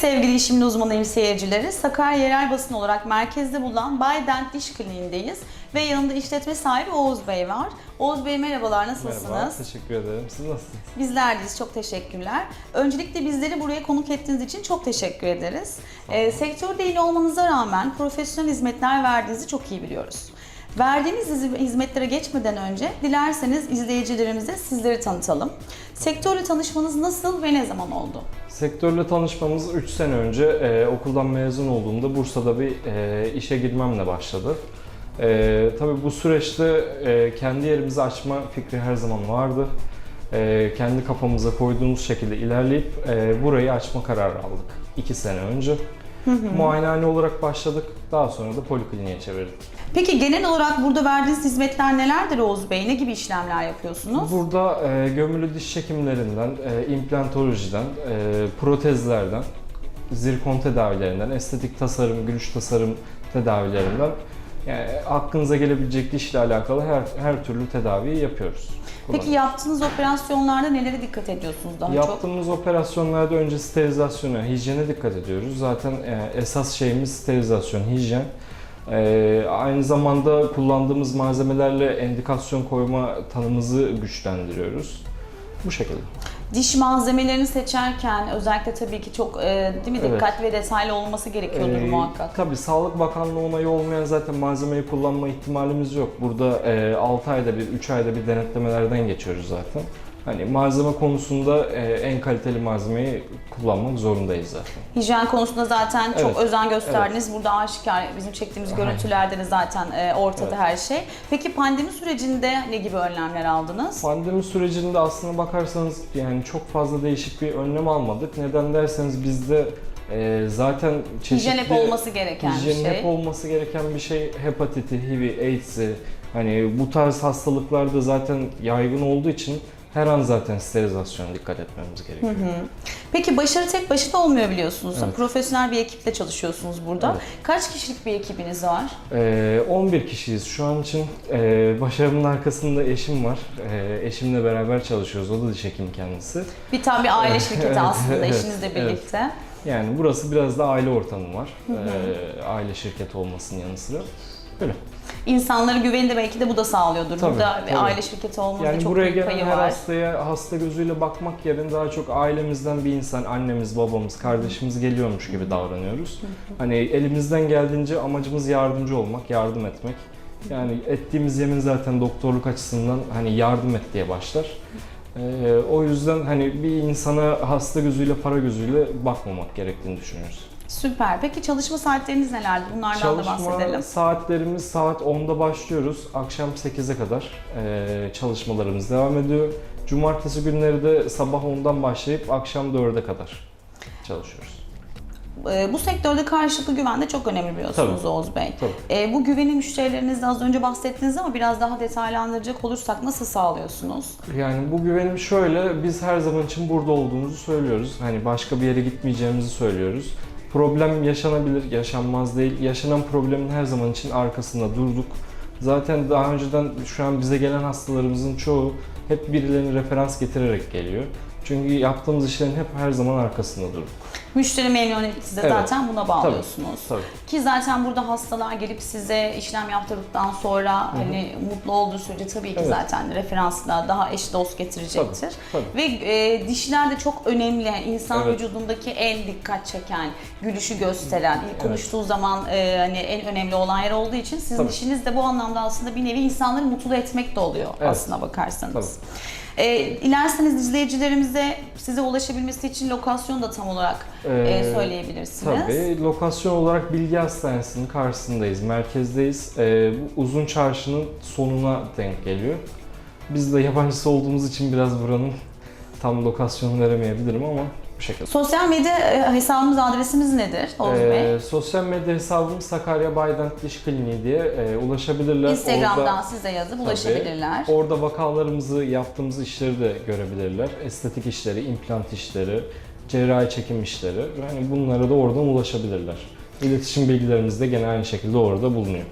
sevgili işimin uzmanıyım seyircileri. Sakarya Yerel Basın olarak merkezde bulunan Baydent Diş Kliniği'ndeyiz. Ve yanımda işletme sahibi Oğuz Bey var. Oğuz Bey merhabalar, nasılsınız? Merhaba, teşekkür ederim. Siz nasılsınız? Bizler deyiz, çok teşekkürler. Öncelikle bizleri buraya konuk ettiğiniz için çok teşekkür ederiz. Ee, sektörde yeni olmanıza rağmen profesyonel hizmetler verdiğinizi çok iyi biliyoruz. Verdiğiniz hiz- hizmetlere geçmeden önce dilerseniz izleyicilerimize sizleri tanıtalım. Sektörle tanışmanız nasıl ve ne zaman oldu? Sektörle tanışmamız 3 sene önce e, okuldan mezun olduğumda Bursa'da bir e, işe girmemle başladı. E, tabii bu süreçte e, kendi yerimizi açma fikri her zaman vardı. E, kendi kafamıza koyduğumuz şekilde ilerleyip e, burayı açma kararı aldık 2 sene önce. Muayenehane olarak başladık. Daha sonra da polikliniğe çevirdik. Peki genel olarak burada verdiğiniz hizmetler nelerdir Oğuz Bey? Ne gibi işlemler yapıyorsunuz? Burada e, gömülü diş çekimlerinden, e, implantolojiden, e, protezlerden, zirkon tedavilerinden, estetik tasarım, gülüş tasarım tedavilerinden yani aklınıza gelebilecek dişle alakalı her her türlü tedaviyi yapıyoruz. Peki yaptığınız operasyonlarda nelere dikkat ediyorsunuz daha çok? Yaptığımız operasyonlarda önce sterilizasyona, hijyene dikkat ediyoruz. Zaten e, esas şeyimiz sterilizasyon, hijyen. E, aynı zamanda kullandığımız malzemelerle endikasyon koyma tanımızı güçlendiriyoruz. Bu şekilde. Diş malzemelerini seçerken özellikle tabii ki çok e, değil mi Evet. dikkatli ve detaylı olması gerekiyordur Ee, muhakkak. Tabii Sağlık Bakanlığı onayı olmayan zaten malzemeyi kullanma ihtimalimiz yok. Burada e, 6 ayda bir, 3 ayda bir denetlemelerden geçiyoruz zaten. Hani malzeme konusunda e, en kaliteli malzemeyi kullanmak zorundayız zaten. Hijyen konusunda zaten çok Evet, özen gösterdiniz. Burada aşikar bizim çektiğimiz görüntülerde de zaten e, ortada Evet. her şey. Peki pandemi sürecinde ne gibi önlemler aldınız? Pandemi sürecinde aslına bakarsanız yani çok fazla değişik bir önlem almadık. Neden derseniz bizde e, zaten çeşitli... Hijyen hep olması gereken bir şey. hep olması gereken bir şey hepatiti, HIV, AIDS'i hani bu tarz hastalıklarda zaten yaygın olduğu için her an zaten sterilizasyona dikkat etmemiz gerekiyor. Peki başarı tek başına olmuyor biliyorsunuz. Evet. Profesyonel bir ekiple çalışıyorsunuz burada. Evet. Kaç kişilik bir ekibiniz var? Ee, 11 kişiyiz şu an için. Ee, başarımın arkasında eşim var. Ee, eşimle beraber çalışıyoruz. O da diş hekimi kendisi. Bir tane bir aile şirketi Evet, aslında evet, eşinizle evet. birlikte. Yani burası biraz da aile ortamı var. Ee, aile şirketi olmasının yanı sıra. Böyle. İnsanlara güveni de belki de bu da sağlıyordur. Tabii, Burada tabii. aile şirketi olmanın Yani çok buraya büyük payı her var. hastaya hasta gözüyle bakmak yerine daha çok ailemizden bir insan, annemiz, babamız, kardeşimiz geliyormuş gibi davranıyoruz. Hani elimizden geldiğince amacımız yardımcı olmak, yardım etmek. Yani ettiğimiz yemin zaten doktorluk açısından hani yardım et diye başlar. Ee, o yüzden hani bir insana hasta gözüyle, para gözüyle bakmamak gerektiğini düşünüyoruz. Süper. Peki çalışma saatleriniz nelerdi? Bunlardan da Çalışma bahsedelim. saatlerimiz saat 10'da başlıyoruz. Akşam 8'e kadar e, çalışmalarımız devam ediyor. Cumartesi günleri de sabah 10'dan başlayıp akşam 4'e kadar çalışıyoruz. Ee, bu sektörde karşılıklı güven de çok önemli biliyorsunuz Tabii. Oğuz Bey. Tabii. Ee, bu güveni müşterilerinizle az önce bahsettiniz ama biraz daha detaylandıracak olursak nasıl sağlıyorsunuz? Yani bu güvenim şöyle, biz her zaman için burada olduğumuzu söylüyoruz. Hani başka bir yere gitmeyeceğimizi söylüyoruz. Problem yaşanabilir, yaşanmaz değil. Yaşanan problemin her zaman için arkasında durduk. Zaten daha önceden şu an bize gelen hastalarımızın çoğu hep birilerini referans getirerek geliyor. Çünkü yaptığımız işlerin hep her zaman arkasında durduk. Müşteri memnuniyeti de Evet. zaten buna bağlıyorsunuz. Tabii. Ki zaten burada hastalar gelip size işlem yaptırdıktan sonra hani mutlu olduğu sürece tabii ki Evet. zaten referansla daha eş dost getirecektir. Tabii, Ve e, dişler de çok önemli. İnsan Evet. vücudundaki en dikkat çeken, gülüşü gösteren, Evet. konuştuğu zaman e, hani en önemli olan yer olduğu için sizin Tabii. işiniz de bu anlamda aslında bir nevi insanları mutlu etmek de oluyor Evet. aslına bakarsanız. E, dilerseniz izleyicilerimize size ulaşabilmesi için lokasyon da tam olarak e, Ee, söyleyebilirsiniz. Tabii. Lokasyon olarak Bilgi Hastanesi'nin karşısındayız, merkezdeyiz. Ee, bu uzun çarşının sonuna denk geliyor. Biz de yabancısı olduğumuz için biraz buranın tam lokasyonu veremeyebilirim ama bu şekilde. Sosyal medya e, hesabımız, adresimiz nedir Oğuz Bey? Ee, sosyal medya hesabımız Sakarya Baydent Diş Kliniği diye e, ulaşabilirler. Instagram'dan Orada- size yazıp Tabii. ulaşabilirler. Orada vakalarımızı, yaptığımız işleri de görebilirler. Estetik işleri, implant işleri, cerrahi çekim işleri. Yani bunlara da oradan ulaşabilirler. İletişim bilgilerimiz de gene aynı şekilde orada bulunuyor.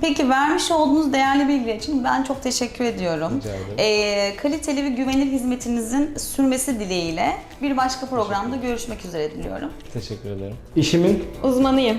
Peki vermiş olduğunuz değerli bilgiler için ben çok teşekkür ediyorum. Rica ederim. Ee, kaliteli ve güvenilir hizmetinizin sürmesi dileğiyle bir başka programda görüşmek üzere diliyorum. Teşekkür ederim. İşimin Uzmanıyım.